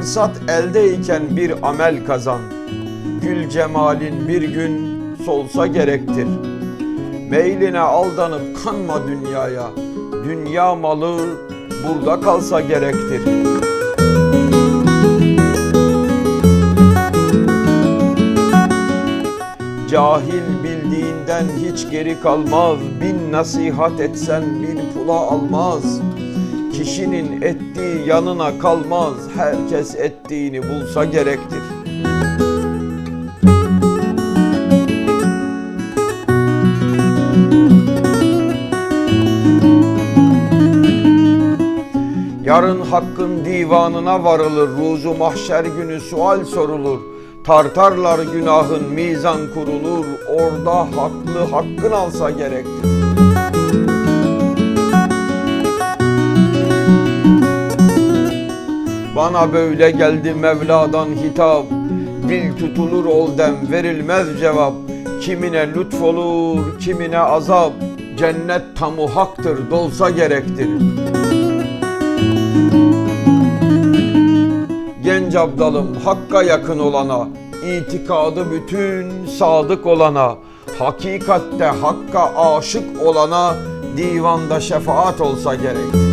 Maksat eldeyken bir amel kazan. Gül cemalin bir gün solsa gerektir. Meyline aldanıp kanma dünyaya. Dünya malı burada kalsa gerektir. Cahil bildiğinden hiç geri kalmaz. Bin nasihat etsen bir pula almaz. Kişinin ettiği yanına kalmaz. Herkes ettiğini bulsa gerektir. Yarın hakkın divanına varılır, ruzu mahşer günü sual sorulur. Tartarlar günahın mizan kurulur, orada haklı hakkın alsa gerektir. Bana böyle geldi Mevla'dan hitap, dil tutulur ol dem verilmez cevap. Kimine lütfolur, kimine azap, cennet tamu haktır, dolsa gerektir. Genç abdalım hakka yakın olana, itikadı bütün sadık olana, hakikatte hakka aşık olana divanda şefaat olsa gerek.